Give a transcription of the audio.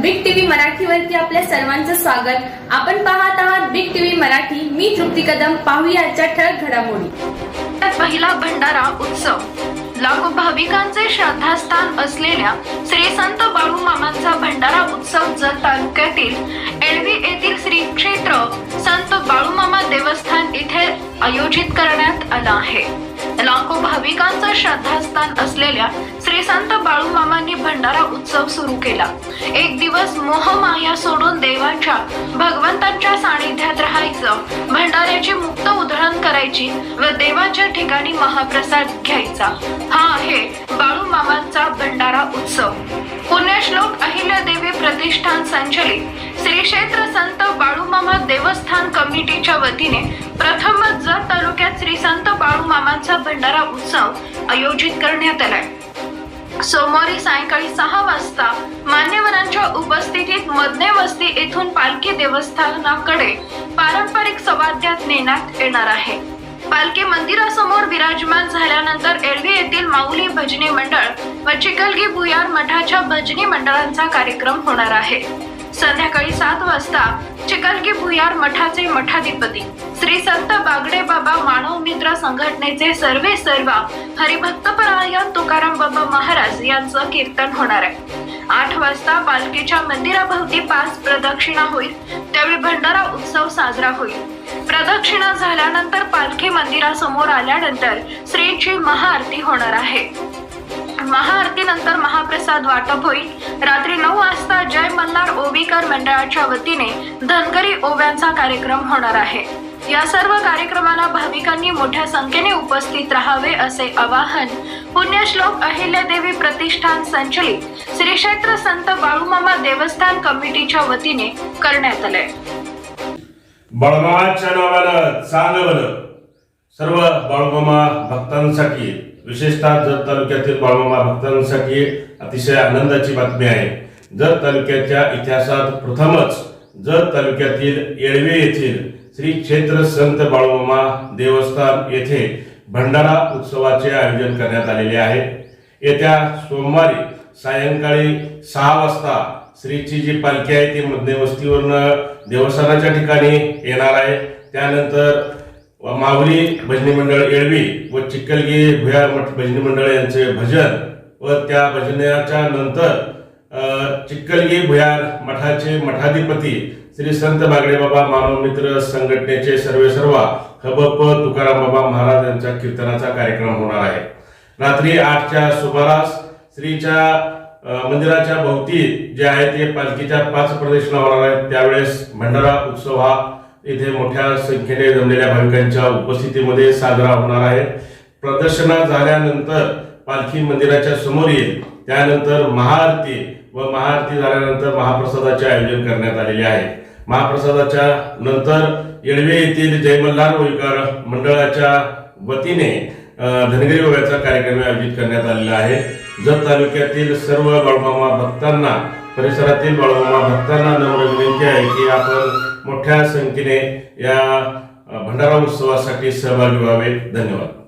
मराठीवरती आपल्या सर्वांचं स्वागत. आपण पाहत आहात बिग टीव्ही मराठी. मी तृप्ती कदम. पाहूया आजच्या ठळक घडामोडी. पहिला भंडारा उत्सव. लाखो भाविकांचे श्रद्धास्थान असलेल्या श्री संत बाळूमामांचा भंडारा उत्सव जत तालुक्यातील एळवी येथील श्री क्षेत्र संत बाळूमामा देवस्थान इथे आयोजित करण्यात आला आहे. लाखो भाविकांचं श्रद्धास्थान असलेल्या श्री संत बाळूमामांनी भंडारा उत्सव सुरू केला. एक दिवस मोहमाया सोडून देवाच्या भगवंतांच्या सानिध्यात राहायचं भंडाऱ्याची मुक्त उधळण करायची व देवाच्या ठिकाणी महाप्रसाद घ्यायचा. हा आहे बाळूमामांचा भंडारा उत्सव. पुण्यश्लोक अहिल्यादेवी प्रतिष्ठान संचलित श्री क्षेत्र संत बाळूमामा देवस्थान कमिटीच्या वतीने प्रथमच तरुण तालुक्यात श्री संत बाळूमामांचा आयोजित करण्यात आलाय. सोमवारी सायंकाळी सहा वाजता मान्यवरांच्या उपस्थितीत मधने वस्ती येथून पालखी देवस्थानाकडे पारंपरिक सवाद्यात नेण्यात येणार आहे. पालखी मंदिरासमोर विराजमान झाल्यानंतर एळवी येथील माऊली भजनी मंडळ व चिकलगी भुयार मठाच्या भजनी मंडळांचा कार्यक्रम होणार आहे. संध्याकाळी सात वाजता चिकलगी भुयार मठाचे मठाधिपती श्री संत बागडे बाबा मानव मित्र संघटनेचे सर्वे सर्वा हरिभक्तपरायण तुकाराम बाबा महाराज यांचं कीर्तन होणार आहे. आठ वाजता पालखीच्या मंदिराभोवती पाच प्रदक्षिणा होईल त्यावेळी भंडारा उत्सव साजरा होईल. प्रदक्षिणा झाल्यानंतर पालखी मंदिरासमोर आल्यानंतर श्रीची महाआरती होणार आहे. महाआरतीनंतर महाप्रसाद वाटप होईल. रात्री नऊ वाजता जय मल्हार ओबीकर मंडळाच्या वतीने धनगरी ओव्यांचा कार्यक्रम होणार आहे. या सर्व कार्यक्रमाला भाविकांनी मोठ्या संख्येने उपस्थित राहावे असे आवाहन पुण्यश्लोक अहिल्यादेवी प्रतिष्ठान संचलित श्री क्षेत्र संत बाळूमामा देवस्थान कमिटीच्या वतीने करण्यात आले बाळमामाच्या नावानं चांगलं सर्व बाळूमामा भक्तांसाठी विशेषतः जत तालुक्यातील बाळूमामा भक्तांसाठी अतिशय आनंदाची बातमी आहे. जत तालुक्याच्या इतिहासात प्रथमच जत तालुक्यातील येळवे येथील श्री क्षेत्र संत बाळूमामा देवस्थान येथे भंडारा उत्सवाचे आयोजन करण्यात आलेले आहे. येत्या सोमवारी सायंकाळी सहा वाजता श्रीची जी पालखी आहे ती मध्यवस्तीवरनं देवस्थानाच्या ठिकाणी येणार आहे. त्यानंतर माहुली भजनी मंडळ येळवी व चिक्कलगी भुयार मठ भजनी मंडळ यांचे भजन व त्या भजनाच्या नंतर अ, चिक्कलगी भुयार मठाचे मठाधिपती श्री संत बागडे बाबा मानव मित्र संघटनेचे सर्वे सर्वा हबप तुकाराम बाबा महाराज यांच्या कीर्तनाचा कार्यक्रम होणार आहे. रात्री आठच्या सुमारास श्रीच्या मंदिराच्या भोवती जे आहे ते पालखीच्या पाच प्रदक्षिणा होणार आहेत. त्यावेळेस भंडारा उत्सव हा इथे मोठ्या संख्येने जमलेल्या भाविकांच्या उपस्थितीमध्ये साजरा होणार आहे. प्रदर्शना झाल्यानंतर पालखी मंदिराच्या समोर येईल त्यानंतर महाआरती व महाआरती झाल्यानंतर महाप्रसादाचे आयोजन करण्यात आलेले आहे. महाप्रसादाच्या नंतर येडवे येथील जयमल्हार होळकर मंडळाच्या वतीने धनगरी ओव्याचा कार्यक्रम आयोजित करण्यात आलेला आहे. जत तालुक्यातील सर्व बाळूमामा भक्तांना परिसरातील बाळूमामा भक्तांना नम्र विनंती आहे की आपण मोठ्या संख्येने या भंडारा उत्सवासाठी सहभागी व्हावे. धन्यवाद.